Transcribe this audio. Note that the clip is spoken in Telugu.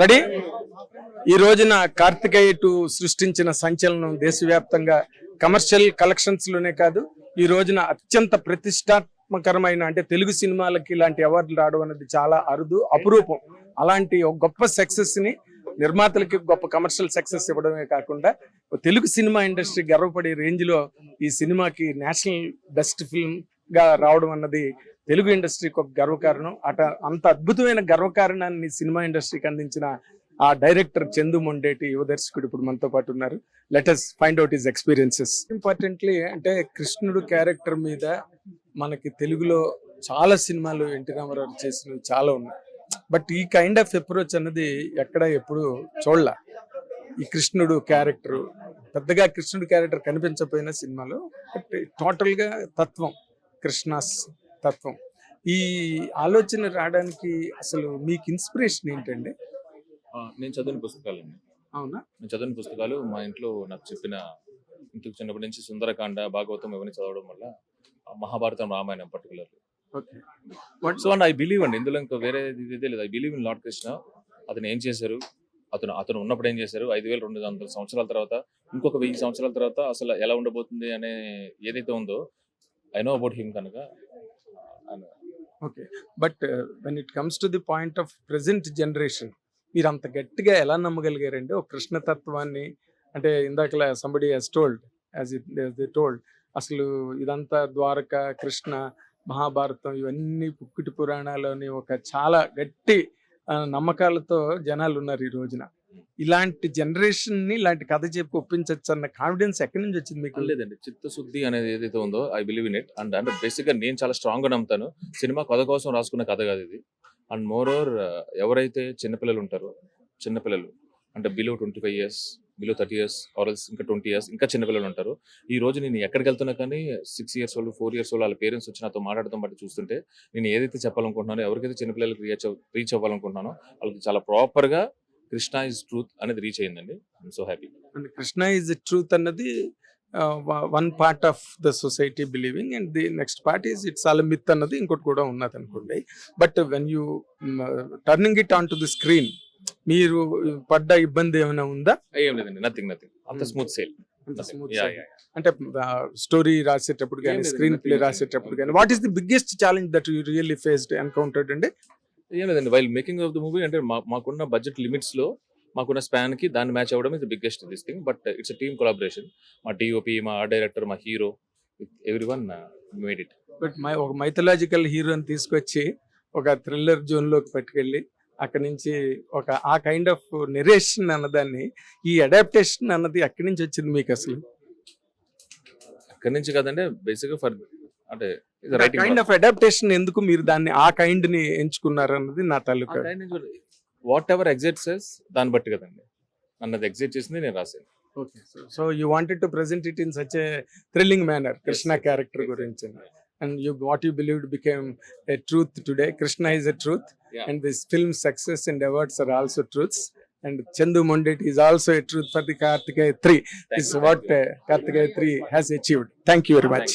రెడీ? ఈ రోజున కార్తికేయ టూ సృష్టించిన సంచలనం దేశవ్యాప్తంగా కమర్షియల్ కలెక్షన్స్లోనే కాదు ఈ రోజున అత్యంత ప్రతిష్టాత్మకరమైన అంటే తెలుగు సినిమాలకి ఇలాంటి అవార్డులు రావడం అనేది చాలా అరుదు అపురూపం. అలాంటి ఒక గొప్ప సక్సెస్ని నిర్మాతలకి గొప్ప కమర్షియల్ సక్సెస్ ఇవ్వడమే కాకుండా తెలుగు సినిమా ఇండస్ట్రీ గర్వపడే రేంజ్లో ఈ సినిమాకి నేషనల్ బెస్ట్ ఫిల్మ్గా రావడం అన్నది తెలుగు ఇండస్ట్రీకి ఒక గర్వకారణం. అట అంత అద్భుతమైన గర్వకారణాన్ని సినిమా ఇండస్ట్రీకి అందించిన ఆ డైరెక్టర్ చందు మొండేటి యువ దర్శకుడు ఇప్పుడు మనతో పాటు ఉన్నారు. Let us find out is experiences importantly అంటే కృష్ణుడు క్యారెక్టర్ మీద మనకి తెలుగులో చాలా సినిమాలు ఎన్టీ రామారావు చేసినవి చాలా ఉన్నాయి. బట్ ఈ కైండ్ ఆఫ్ అప్రోచ్ అన్నది ఎక్కడ ఎప్పుడు చూడలే. ఈ కృష్ణుడు క్యారెక్టర్ పెద్దగా కృష్ణుడు క్యారెక్టర్ కనిపించకపోయిన సినిమాలో బట్ టోటల్గా తత్వం కృష్ణాస్ తత్వం. ఈ ఆలోచన రావడానికి అసలు మీకు ఇన్స్పిరేషన్ ఏంటండి? నేను చదివిన పుస్తకాలండి. అవునా? నేను చదివిన పుస్తకాలు మా ఇంట్లో నాకు చెప్పిన ఇంటికి చిన్నప్పటి నుంచి సుందరకాండ భాగవతం ఇవన్నీ చదవడం వల్ల Mahabharatam Ramayanam particular so and I believe అండి ఇందులో ఇంకా వేరే ఇదే లేదు. I believe in lord Krishna అతను ఏం చేశారు? అతను అతను ఉన్నప్పుడు ఏం చేశారు? ఐదు వేల రెండు వందల సంవత్సరాల తర్వాత ఇంకొక వెయ్యి సంవత్సరాల తర్వాత అసలు ఎలా ఉండబోతుంది అనే ఏదైతే ఉందో ఐ నో అబౌట్ హిమ్ కనుక okay but when it comes to the point of present generation మీరు అంత గట్టిగా ఎలా నమ్మగలిగారండి ఒక కృష్ణతత్వాన్ని అంటే ఇందాకలా somebody as told as it the told అసలు ఇదంతా ద్వారక కృష్ణ మహాభారతం ఇవన్నీ పుక్కిటి పురాణాలని ఒక చాలా గట్టి నమ్మకాలతో జనాలు ఉన్నారు ఈ రోజున. ఇలాంటి జనరేషన్ని ఇలాంటి కథ చెప్పి ఒప్పించచ్చు అన్న కాన్ఫిడెన్స్ ఎక్కడి నుంచి వచ్చింది మీకు? లేదండి. చిత్తశుద్ధి అనేది ఏదైతే ఉందో I believe in it and అంటే బేసిక్గా నేను చాలా స్ట్రాంగ్గా నమ్ముతాను. సినిమా కథ కోసం రాసుకున్న కథ కాదు ఇది. అండ్ మోర్ ఓవర్ ఎవరైతే చిన్నపిల్లలు ఉంటారో చిన్నపిల్లలు అంటే below twenty five years below thirty years or else ఇంకా ట్వంటీ ఇయర్స్ ఇంకా చిన్నపిల్లలు ఉంటారు. ఈ రోజు నేను ఎక్కడికి వెళ్తున్నా కానీ సిక్స్ ఇయర్స్ వాళ్ళు ఫోర్ ఇయర్స్ వాళ్ళు వాళ్ళ పేరెంట్స్ వచ్చి నాతో మాట్లాడటం బట్టి చూస్తుంటే నేను ఏదైతే చెప్పాలనుకుంటున్నానో ఎవరికైతే చిన్నపిల్లలకి రీచ్ రీచ్ అవ్వాలనుకుంటున్నానో వాళ్ళకి చాలా ప్రాపర్గా కృష్ణ ఇస్ ట్రూత్ అనేది రీచ్ అయిందండి. I'm so happy and Krishna is truth అన్నది one part of the society believing and the next part is it's all myth అన్నది ఇంకోటి కూడా ఉన్నది అనుకోండి. But when you turning it on to the screen మీరు పడ్డ ఇబ్బంది ఏమైనా ఉందా? ఏం లేదండి. నథింగ్ నథింగ్ అంత Hmm. Smooth sail sailing. Yeah అంటే స్టోరీ రాసేటప్పుడు కానీ స్క్రీన్ ప్లే. రాసేటప్పుడు కానీ what is the biggest challenge that you really faced encountered అండి? ఏం లేదండి. While making of the movie అంటే మా- మాకున్న బడ్జెట్ లిమిట్స్లో మాకున్న స్పాన్కి దాన్ని మ్యాచ్ అవ్వడం is biggest this thing but it's team collaboration మా డిఓపి మా ఆర్ట్ డైరెక్టర్ మా hero everyone made it but my ఒక మైథలాజికల్ హీరోని తీసుకొచ్చి ఒక థ్రిల్లర్ జోన్లోకి పట్టుకెళ్ళి అక్కడి నుంచి ఒక ఆ కైండ్ ఆఫ్ నెరేషన్ అన్నదాన్ని ఈ అడాప్టేషన్ అన్నది అక్కడి నుంచి వచ్చింది మీకు అసలు? అక్కడి నుంచి కదండి బేసిక్ ఫర్ అంటే కైండ్ ఆఫ్ అడాప్టేషన్ ఎందుకు మీరు దాన్ని ఆ కైండ్ని ఎంచుకున్నారు అన్నది నా తాలూకా వాట్ ఎవర్ ఎగ్జిట్ సెల్స్ దాన్ని బట్టి కదండి. అన్నది ఎగ్జిట్ చేసింది నేను రాశాను okay so you wanted to present it in such a thrilling manner Krishna character. గురించి. And you what you believe became a truth today Krishna is a truth. And this film success and awards are also truths and Chandu Mondeti also a truth for the Karthikeya three is what Karthikeya three has achieved thank you very much